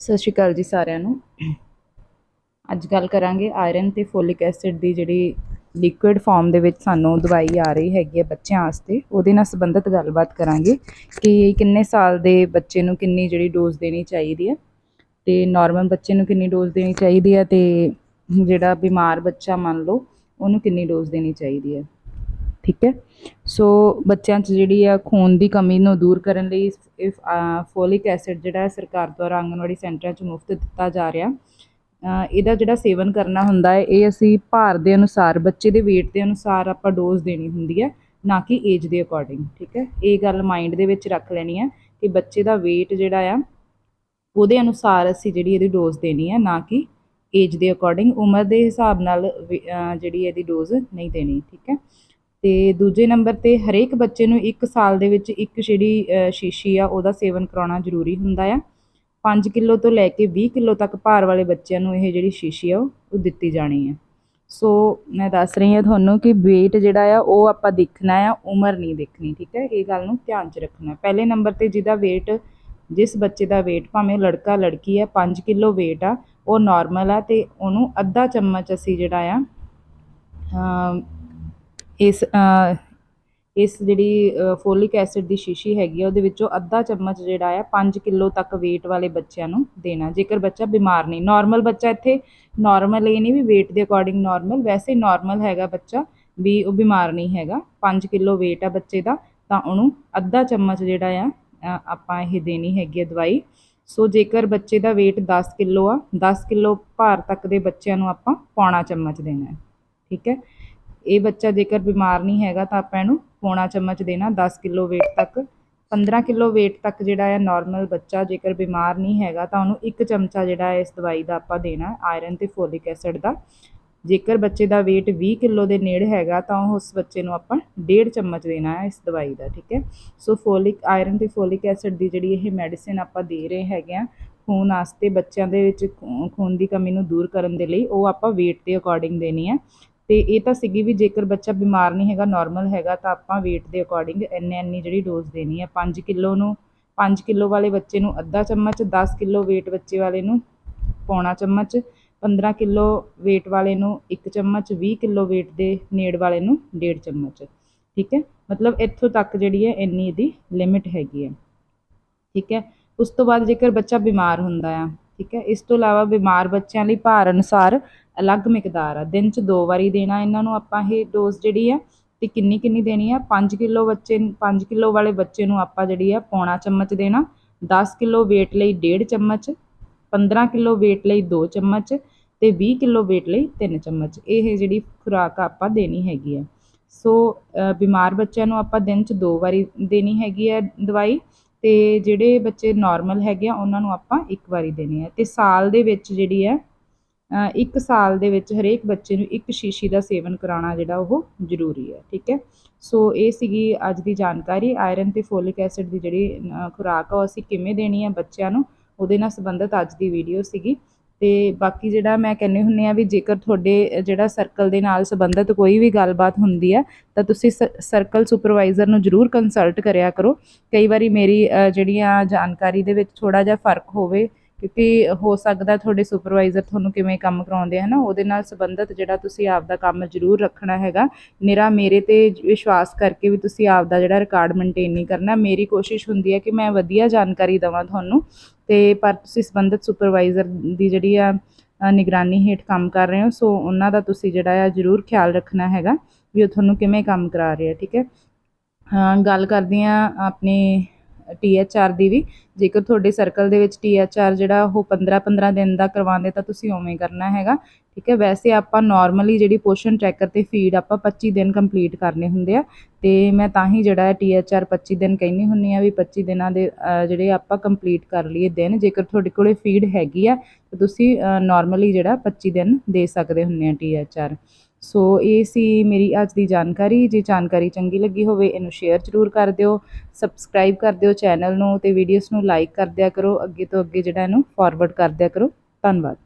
ਸਤਿ ਸ਼੍ਰੀ ਅਕਾਲ ਜੀ ਸਾਰਿਆਂ ਨੂੰ। ਅੱਜ ਗੱਲ ਕਰਾਂਗੇ ਆਇਰਨ ਤੇ ਫੋਲਿਕ ਐਸਿਡ ਦੀ ਜਿਹੜੀ ਲਿਕੁਇਡ ਫਾਰਮ ਦੇ ਵਿੱਚ ਸਾਨੂੰ ਦਵਾਈ ਆ ਰਹੀ ਹੈਗੀ ਹੈ ਬੱਚਿਆਂ ਵਾਸਤੇ। ਉਹਦੇ ਨਾਲ ਸੰਬੰਧਿਤ ਗੱਲਬਾਤ ਕਰਾਂਗੇ ਕਿ ਕਿੰਨੇ ਸਾਲ ਦੇ ਬੱਚੇ ਨੂੰ ਕਿੰਨੀ ਜਿਹੜੀ ਡੋਜ਼ ਦੇਣੀ ਚਾਹੀਦੀ ਹੈ ਤੇ ਨਾਰਮਲ ਬੱਚੇ ਨੂੰ ਕਿੰਨੀ ਡੋਜ਼ ਦੇਣੀ ਚਾਹੀਦੀ ਹੈ ਤੇ ਜਿਹੜਾ ਬਿਮਾਰ ਬੱਚਾ ਮੰਨ ਲਓ, ਉਹਨੂੰ ਕਿੰਨੀ ਡੋਜ਼ ਦੇਣੀ ਚਾਹੀਦੀ ਹੈ। ਠੀਕ ਹੈ? ਸੋ ਬੱਚਿਆਂ 'ਚ ਜਿਹੜੀ ਆ ਖੂਨ ਦੀ ਕਮੀ ਨੂੰ ਦੂਰ ਕਰਨ ਲਈ ਇਹ ਫੋਲਿਕ ਐਸਿਡ ਜਿਹੜਾ ਸਰਕਾਰ ਦੁਆਰਾ ਆਂਗਨਵਾੜੀ ਸੈਂਟਰਾਂ 'ਚ ਮੁਫਤ ਦਿੱਤਾ ਜਾ ਰਿਹਾ। ਇਹਦਾ ਜਿਹੜਾ ਸੇਵਨ ਕਰਨਾ ਹੁੰਦਾ ਹੈ, ਇਹ ਅਸੀਂ ਭਾਰ ਦੇ ਅਨੁਸਾਰ, ਬੱਚੇ ਦੇ weight ਦੇ ਅਨੁਸਾਰ ਆਪਾਂ ਡੋਜ਼ ਦੇਣੀ ਹੁੰਦੀ ਹੈ, ਨਾ ਕਿ ਏਜ ਦੇ ਅਕੋਰਡਿੰਗ ਠੀਕ ਹੈ? ਇਹ ਗੱਲ ਮਾਈਂਡ ਦੇ ਵਿੱਚ ਰੱਖ ਲੈਣੀ ਹੈ ਕਿ ਬੱਚੇ ਦਾ weight ਜਿਹੜਾ ਆ, ਉਹਦੇ ਅਨੁਸਾਰ ਅਸੀਂ ਜਿਹੜੀ ਇਹਦੀ ਡੋਜ਼ ਦੇਣੀ ਹੈ, ਨਾ ਕਿ ਏਜ ਦੇ ਅਕੋਰਡਿੰਗ ਉਮਰ ਦੇ ਹਿਸਾਬ ਨਾਲ ਜਿਹੜੀ ਇਹਦੀ ਡੋਜ਼ ਨਹੀਂ ਦੇਣੀ, ਠੀਕ ਹੈ? ਤੇ ਦੂਜੇ ਨੰਬਰ ਤੇ ਹਰੇਕ ਬੱਚੇ ਨੂੰ 1 ਸਾਲ ਦੇ ਵਿੱਚ ਇੱਕ ਜਿਹੜੀ ਸ਼ੀਸ਼ੀ ਆ, ਉਹਦਾ ਸੇਵਨ ਕਰਾਉਣਾ ਜ਼ਰੂਰੀ ਹੁੰਦਾ ਆ। 5 ਕਿਲੋ ਤੋਂ ਲੈ ਕੇ 20 ਕਿਲੋ ਤੱਕ ਭਾਰ ਵਾਲੇ ਬੱਚਿਆਂ ਨੂੰ ਇਹ ਜਿਹੜੀ ਸ਼ੀਸ਼ੀ ਆ, ਉਹ ਦਿੱਤੀ ਜਾਣੀ ਹੈ ਸੋ ਮੈਂ ਦੱਸ ਰਹੀ ਹਾਂ ਤੁਹਾਨੂੰ ਕਿ weight ਜਿਹੜਾ ਆ, ਉਹ ਆਪਾਂ ਦੇਖਣਾ ਆ, ਉਮਰ ਨਹੀਂ ਦੇਖਣੀ, ਠੀਕ ਹੈ ਇਹ ਗੱਲ ਨੂੰ ਧਿਆਨ 'ਚ ਰੱਖਣਾ। ਪਹਿਲੇ ਨੰਬਰ ਤੇ ਜਿਹਦਾ weight, ਜਿਸ ਬੱਚੇ ਦਾ weight ਭਾਵੇਂ ਲੜਕਾ, ਲੜਕੀ ਹੈ 5 ਕਿਲੋ weight ਆ, ਉਹ ਨਾਰਮਲ ਆ ਤੇ ਉਹਨੂੰ ਅੱਧਾ ਚਮਚ ਅਸੀਂ ਜਿਹੜਾ ਆ ਇਸ ਇਸ ਜਿਹੜੀ ਫੋਲਿਕ ਐਸਿਡ ਦੀ ਸ਼ੀਸ਼ੀ ਹੈਗੀ ਆ, ਉਹਦੇ ਵਿੱਚੋਂ ਅੱਧਾ ਚਮਚ ਜਿਹੜਾ ਆ 5 ਕਿਲੋ ਤੱਕ weight ਵਾਲੇ ਬੱਚਿਆਂ ਨੂੰ ਦੇਣਾ। ਜੇਕਰ ਬੱਚਾ ਬਿਮਾਰ ਨਹੀਂ ਨਾਰਮਲ ਬੱਚਾ ਇੱਥੇ ਨਾਰਮਲ ਇਹ ਨਹੀਂ ਵੀ weight ਦੇ ਅਕੋਰਡਿੰਗ ਨਾਰਮਲ ਵੈਸੇ ਨਾਰਮਲ ਹੈਗਾ ਬੱਚਾ ਵੀ ਉਹ ਬਿਮਾਰ ਨਹੀਂ ਹੈਗਾ। 5 ਕਿਲੋ weight ਆ ਬੱਚੇ ਦਾ, ਤਾਂ ਉਹਨੂੰ ਅੱਧਾ ਚਮਚ ਜਿਹੜਾ ਆ ਆਪਾਂ ਇਹ ਦੇਣੀ ਹੈਗੀ ਆ ਦਵਾਈ। ਸੋ ਜੇਕਰ ਬੱਚੇ ਦਾ weight 10 ਕਿਲੋ ਆ 10 ਕਿਲੋ ਭਾਰ ਤੱਕ ਦੇ ਬੱਚਿਆਂ ਨੂੰ ਆਪਾਂ ਪੌਣਾ ਚਮਚ ਦੇਣਾ ਹੈ। ਠੀਕ ਹੈ? ਇਹ ਬੱਚਾ ਜੇਕਰ ਬਿਮਾਰ ਨਹੀਂ ਹੈਗਾ ਤਾਂ ਆਪਾਂ ਇਹਨੂੰ ਪੌਣਾ ਚਮਚ ਦੇਣਾ 10 ਕਿਲੋ weight ਤੱਕ। 15 ਕਿਲੋ weight ਤੱਕ ਜਿਹੜਾ ਹੈ ਨਾਰਮਲ ਬੱਚਾ ਜੇਕਰ ਬਿਮਾਰ ਨਹੀਂ ਹੈਗਾ ਤਾਂ ਉਹਨੂੰ ਇੱਕ ਚਮਚਾ ਜਿਹੜਾ ਹੈ ਇਸ ਦਵਾਈ ਦਾ ਆਪਾਂ ਦੇਣਾ ਆਇਰਨ ਤੇ ਫੋਲਿਕ ਐਸਿਡ ਦਾ। ਜੇਕਰ ਬੱਚੇ ਦਾ weight 20 ਕਿਲੋ ਦੇ ਨੇੜੇ ਹੈਗਾ ਤਾਂ ਉਸ ਬੱਚੇ ਨੂੰ ਆਪਾਂ ਡੇਢ ਚਮਚ ਦੇਣਾ ਹੈ ਇਸ ਦਵਾਈ ਦਾ, ਠੀਕ ਹੈ? ਸੋ ਫੋਲਿਕ ਆਇਰਨ ਤੇ ਫੋਲਿਕ ਐਸਿਡ ਦੀ ਜਿਹੜੀ ਇਹ ਮੈਡੀਸਿਨ ਆਪਾਂ ਦੇ ਰਹੇ ਹੈਗੇ ਆ, ਖੂਨ ਵਾਸਤੇ ਬੱਚਿਆਂ ਦੇ ਵਿੱਚ ਖੂ- ਖੂਨ ਦੀ ਕਮੀ ਨੂੰ ਦੂਰ ਕਰਨ ਦੇ ਲਈ ਉਹ ਆਪਾਂ weight ਦੇ ਅਕੋਰਡਿੰਗ ਦੇਣੀ ਹੈ ਤੇ ਇਹ ਤਾਂ ਸੀਗੀ ਵੀ ਜੇਕਰ ਬੱਚਾ ਬਿਮਾਰ ਨਹੀਂ ਹੈਗਾ ਨਾਰਮਲ ਹੈਗਾ, ਤਾਂ ਆਪਾਂ weight ਦੇ ਅਕੋਰਡਿੰਗ ਇੰਨੇ ਇੰਨੀ ਜਿਹੜੀ ਡੋਜ਼ ਦੇਣੀ ਹੈ 5 ਕਿਲੋ ਨੂੰ 5 ਕਿਲੋ ਵਾਲੇ ਬੱਚੇ ਨੂੰ ਅੱਧਾ ਚਮਚ 10 ਕਿਲੋ weight ਬੱਚੇ ਵਾਲੇ ਨੂੰ ਪੌਣਾ ਚਮਚ 15 ਕਿਲੋ weight ਵਾਲੇ ਨੂੰ 1 ਚਮਚ 20 ਕਿਲੋ weight ਦੇ ਨੇੜ ਵਾਲੇ ਨੂੰ ਡੇਢ ਚਮਚ। ਠੀਕ ਹੈ? ਮਤਲਬ ਇੱਥੋਂ ਤੱਕ ਜਿਹੜੀ ਹੈ ਇੰਨੀ ਇਹਦੀ ਲਿਮਿਟ ਹੈਗੀ ਹੈ। ਠੀਕ ਹੈ? ਉਸ ਤੋਂ ਬਾਅਦ ਜੇਕਰ ਬੱਚਾ ਬਿਮਾਰ ਹੁੰਦਾ ਆ, ਠੀਕ ਹੈ? ਇਸ ਤੋਂ ਇਲਾਵਾ ਬਿਮਾਰ ਬੱਚਿਆਂ ਲਈ ਭਾਰ ਅਨੁਸਾਰ ਅਲੱਗ ਮਿਕਦਾਰ ਆ। ਦਿਨ 'ਚ ਦੋ ਵਾਰੀ ਦੇਣਾ ਇਹਨਾਂ ਨੂੰ ਆਪਾਂ ਇਹ ਡੋਜ਼ ਜਿਹੜੀ ਆ ਅਤੇ ਕਿੰਨੀ ਕਿੰਨੀ ਦੇਣੀ ਆ? ਪੰਜ ਕਿਲੋ ਬੱਚੇ, ਪੰਜ ਕਿਲੋ ਵਾਲੇ ਬੱਚੇ ਨੂੰ ਆਪਾਂ ਜਿਹੜੀ ਆ ਪੌਣਾ ਚਮਚ ਦੇਣਾ 10 ਕਿਲੋ weight ਲਈ ਡੇਢ ਚਮਚ 15 ਕਿਲੋ weight ਲਈ 2 ਚਮਚ, ਤੇ 20 ਕਿਲੋ weight ਲਈ 3 ਚਮਚ। ਇਹ ਜਿਹੜੀ ਖੁਰਾਕ ਆਪਾਂ ਦੇਣੀ ਹੈਗੀ ਆ। ਸੋ ਬਿਮਾਰ ਬੱਚਿਆਂ ਨੂੰ ਆਪਾਂ ਦਿਨ 'ਚ ਦੋ ਵਾਰੀ ਦੇਣੀ ਹੈਗੀ ਆ ਦਵਾਈ, ਤੇ ਜਿਹੜੇ ਬੱਚੇ ਨਾਰਮਲ ਹੈਗੇ ਆ, ਉਹਨਾਂ ਨੂੰ ਆਪਾਂ ਇੱਕ ਵਾਰੀ ਦੇਣੀ ਹੈ ਤੇ ਸਾਲ ਦੇ ਵਿੱਚ ਜਿਹੜੀ ਹੈ ਇੱਕ ਸਾਲ ਦੇ ਵਿੱਚ ਹਰੇਕ ਬੱਚੇ ਨੂੰ ਇੱਕ ਸ਼ੀਸ਼ੀ ਦਾ ਸੇਵਨ ਕਰਾਉਣਾ ਜਿਹੜਾ ਉਹ ਜ਼ਰੂਰੀ ਹੈ, ਠੀਕ ਹੈ? ਸੋ ਇਹ ਸੀਗੀ ਅੱਜ ਦੀ ਜਾਣਕਾਰੀ। ਆਇਰਨ ਤੇ ਫੋਲਿਕ ਐਸਿਡ ਦੀ ਜਿਹੜੀ ਖੁਰਾਕ ਆ, ਉਹ ਅਸੀਂ ਕਿਵੇਂ ਦੇਣੀ ਹੈ ਬੱਚਿਆਂ ਨੂੰ, ਉਹਦੇ ਨਾਲ ਸੰਬੰਧਿਤ ਅੱਜ ਦੀ ਵੀਡੀਓ ਸੀਗੀ। ਤੇ ਬਾਕੀ ਜਿਹੜਾ ਮੈਂ ਕਹਿੰਦੀ ਹੁੰਨੀ ਆ ਵੀ ਜੇਕਰ ਤੁਹਾਡੇ ਜਿਹੜਾ ਸਰਕਲ ਦੇ ਨਾਲ ਸੰਬੰਧਿਤ ਕੋਈ ਵੀ ਗੱਲਬਾਤ ਹੁੰਦੀ ਆ, ਤਾਂ ਤੁਸੀਂ ਸਰਕਲ ਸੁਪਰਵਾਈਜ਼ਰ ਨੂੰ ਜ਼ਰੂਰ ਕੰਸਲਟ ਕਰਿਆ ਕਰੋ। ਕਈ ਵਾਰੀ ਮੇਰੀ ਜਿਹੜੀਆਂ ਜਾਣਕਾਰੀ ਦੇ ਵਿੱਚ ਥੋੜਾ ਜਿਹਾ ਫ਼ਰਕ ਹੋਵੇ ਕਿਉਂਕਿ ਹੋ ਸਕਦਾ ਤੁਹਾਡੇ ਸੁਪਰਵਾਈਜ਼ਰ ਤੁਹਾਨੂੰ ਕਿਵੇਂ ਕੰਮ ਕਰਾਉਂਦੇ ਹਨ? ਉਹਦੇ ਨਾਲ ਸੰਬੰਧਿਤ ਜਿਹੜਾ ਤੁਸੀਂ ਆਪਦਾ ਕੰਮ ਜ਼ਰੂਰ ਰੱਖਣਾ ਹੈਗਾ। ਨਿਰਾ ਮੇਰੇ ਤੇ ਵਿਸ਼ਵਾਸ ਕਰਕੇ ਵੀ ਤੁਸੀਂ ਆਪਦਾ ਜਿਹੜਾ ਰਿਕਾਰਡ ਮੇਨਟੇਨ ਨਹੀਂ ਕਰਨਾ। ਮੇਰੀ ਕੋਸ਼ਿਸ਼ ਹੁੰਦੀ ਹੈ ਕਿ ਮੈਂ ਵਧੀਆ ਜਾਣਕਾਰੀ ਦਵਾਂ ਤੁਹਾਨੂੰ। ਤੇ ਪਰ ਤੁਸੀਂ ਸੰਬੰਧਿਤ ਸੁਪਰਵਾਈਜ਼ਰ ਦੀ ਜਿਹੜੀ ਆ ਨਿਗਰਾਨੀ ਹੇਠ ਕੰਮ ਕਰ ਰਹੇ ਹੋ, ਸੋ ਉਹਨਾਂ ਦਾ ਤੁਸੀਂ ਜਿਹੜਾ ਆ ਜ਼ਰੂਰ ਖਿਆਲ ਰੱਖਣਾ ਹੈਗਾ ਵੀ ਉਹ ਤੁਹਾਨੂੰ ਕਿਵੇਂ ਕੰਮ ਕਰਾ ਰਹੇ ਆ, ਠੀਕ ਹੈ? ਗੱਲ ਕਰਦੀ ਹਾਂ ਆਪਣੇ ਟੀਐਚਆਰ ਦੀ ਵੀ, ਜੇਕਰ ਤੁਹਾਡੇ ਸਰਕਲ ਦੇ ਵਿੱਚ ਟੀਐਚਆਰ ਜਿਹੜਾ ਉਹ 15 15 ਦਿਨ ਦਾ ਕਰਵਾਉਂਦੇ ਤਾਂ ਤੁਸੀਂ ਉਵੇਂ ਕਰਨਾ ਹੈਗਾ, ਠੀਕ ਹੈ? ਵੈਸੇ ਆਪਾਂ ਨਾਰਮਲੀ ਜਿਹੜੀ ਪੋਸ਼ਨ ਟਰੈਕਰ ਤੇ ਫੀਡ ਆਪਾਂ 25 ਦਿਨ ਕੰਪਲੀਟ ਕਰਨੇ ਹੁੰਦੇ ਆ, ਤੇ ਮੈਂ ਤਾਂ ਹੀ ਜਿਹੜਾ ਟੀਐਚਆਰ 25 ਦਿਨ ਕਹਿੰਦੀ ਹੁੰਨੀ ਆ ਵੀ 25 ਦਿਨਾਂ ਦੇ ਜਿਹੜੇ ਆਪਾਂ ਕੰਪਲੀਟ ਕਰ ਲਈਏ ਦਿਨ, ਜੇਕਰ ਤੁਹਾਡੇ ਕੋਲੇ ਫੀਡ ਹੈਗੀ ਆ, ਤਾਂ ਤੁਸੀਂ ਨਾਰਮਲੀ ਜਿਹੜਾ 25 ਦਿਨ ਦੇ ਸਕਦੇ ਹੁੰਨੇ ਆ ਟੀਐਚਆਰ ਸੋ ਇਹ ਸੀ ਮੇਰੀ ਅੱਜ ਦੀ ਜਾਣਕਾਰੀ। ਜੇ ਜਾਣਕਾਰੀ ਚੰਗੀ ਲੱਗੀ ਹੋਵੇ, ਇਹਨੂੰ ਸ਼ੇਅਰ ਜ਼ਰੂਰ ਕਰ ਦਿਓ ਸਬਸਕ੍ਰਾਈਬ ਕਰ ਦਿਓ ਚੈਨਲ ਨੂੰ ਤੇ ਵੀਡੀਓਜ਼ ਨੂੰ ਲਾਈਕ ਕਰ ਦਿਆ ਕਰੋ। ਅੱਗੇ ਤੋਂ ਅੱਗੇ ਜਿਹੜਾ ਇਹਨੂੰ ਫਾਰਵਰਡ ਕਰ ਦਿਆ ਕਰੋ। ਧੰਨਵਾਦ।